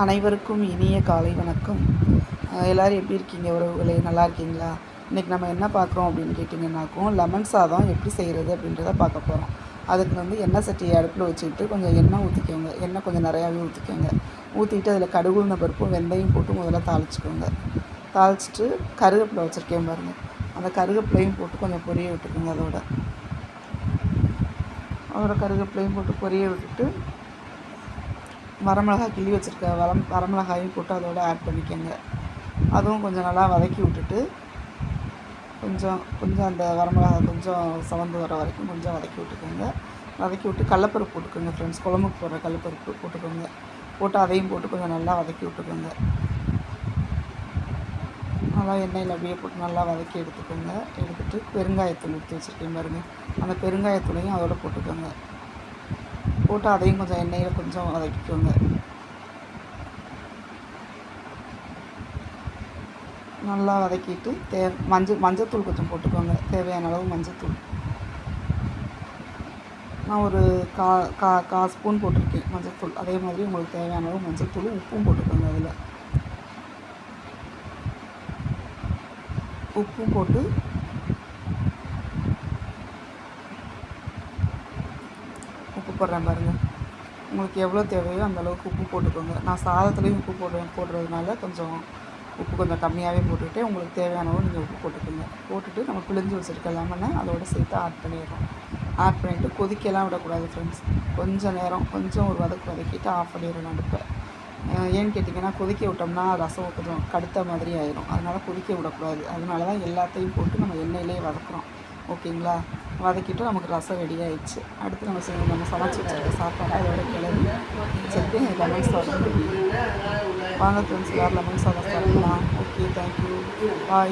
அனைவருக்கும் இனிய காலை வணக்கம். எல்லோரும் எப்படி இருக்கீங்க? உறவுகளே நல்லா இருக்கீங்களா? இன்றைக்கி நம்ம என்ன பார்க்குறோம் அப்படின்னு கேட்டிங்கன்னாக்கும் லெமன் சாதம் எப்படி செய்கிறது அப்படின்றத பார்க்க போகிறோம் அதுக்கு வந்து எண்ணெய் சட்டியை அடுப்பில் வச்சுக்கிட்டு கொஞ்சம் எண்ணெய் ஊற்றிக்கோங்க எண்ணெய் கொஞ்சம் நிறையாவே ஊற்றிக்கோங்க ஊற்றிட்டு அதில் கடுகு உளுந்த பருப்பும் வெந்தயம் போட்டு முதல்ல தாளிச்சுக்கோங்க. தாளிச்சிட்டு கருவேப்பிலை வச்சுருக்கேன் பாருங்கள் அந்த கருவேப்பிலையும் போட்டு கொஞ்சம் பொரிய விட்டுக்கோங்க அதோட. அதோட கருவேப்பிலையும் போட்டு பொரிய விட்டுட்டு வரமிளகாய் கிள்ளி வச்சுருக்க வரம் வரமிளகாயும் போட்டு அதோட ஆட் பண்ணிக்கோங்க. அதுவும் கொஞ்சம் நல்லா வதக்கி விட்டுட்டு கொஞ்சம் கொஞ்சம் அந்த வரமிளகாய் கொஞ்சம் சவந்து வர வரைக்கும் கொஞ்சம் வதக்கி விட்டுக்கோங்க. வதக்கி விட்டு கடலப்பருப்பு போட்டுக்கோங்க ஃப்ரெண்ட்ஸ் குழம்புக்கு போடுற கடலப்பருப்பு போட்டுக்கோங்க. போட்டு அதையும் போட்டு கொஞ்சம் நல்லா வதக்கி விட்டுக்கோங்க. நல்லா எண்ணெயில் அப்படியே போட்டு நல்லா வதக்கி எடுத்துக்கோங்க. எடுத்துகிட்டு பெருங்காயத்தூள் எடுத்து வச்சுருக்கேன் பாருங்கள் அந்த பெருங்காயத்தூளையும் அதோட போட்டுக்கோங்க. போட்டு அதையும் கொஞ்சம் எண்ணெயில் கொஞ்சம் வதக்கிக்கோங்க. நல்லா வதக்கிட்டு தே மஞ்சள் மஞ்சத்தூள் கொஞ்சம் போட்டுக்கோங்க. தேவையான அளவு மஞ்சத்தூள். நான் ஒரு கா கா கா ஸ்பூன் போட்டிருக்கேன் மஞ்சத்தூள். அதே மாதிரி உங்களுக்கு தேவையான அளவு மஞ்சத்தூள் உப்பும் போட்டுக்கோங்க அதில். உப்பும் போட்டு உப்பு போடுறேன் பாருங்கள் உங்களுக்கு எவ்வளோ தேவையோ அந்த அளவுக்கு உப்பு போட்டுக்கோங்க. நான் சாதத்துலேயும் உப்பு போடுவேன் போடுறதுனால கொஞ்சம் உப்பு கொஞ்சம் கம்மியாகவே போட்டுக்கிட்டு உங்களுக்கு தேவையானவும் நீங்கள் உப்பு போட்டுக்கோங்க. போட்டுட்டு நம்ம பிழிஞ்சு வச்சுருக்க லெமனை அதோட சேர்த்து ஆட் பண்ணிடுறோம் ஆட் பண்ணிவிட்டு கொதிக்கலாம் விடக்கூடாது ஃப்ரெண்ட்ஸ் கொஞ்சம் நேரம் கொஞ்சம் ஒரு வதக்கு வதக்கிட்டு ஆஃப் பண்ணிடுறோம் அடுப்பை. ஏன்னு கேட்டிங்கன்னா கொதிக்க விட்டோம்னா ரசம் கொஞ்சம் கடுத்த மாதிரி ஆயிடும் அதனால் கொதிக்க விடக்கூடாது. அதனால தான் எல்லாத்தையும் போட்டு நம்ம எண்ணெயிலே வதக்குறோம். ஓகேங்களா? வதக்கிட்டு நமக்கு ரசம் ரெடி ஆயிடுச்சு. அடுத்து நம்ம செ- நம்ம சமைச்சு வச்சுருக்க சாப்பாடு அதோட கிளம்பி வச்சுட்டு லெமன் சாதம். ரெடி வாங்க ஃப்ரெண்ட்ஸ் யார் லெமன் சாதம் சாப்பிடலாம். Okay thank you bye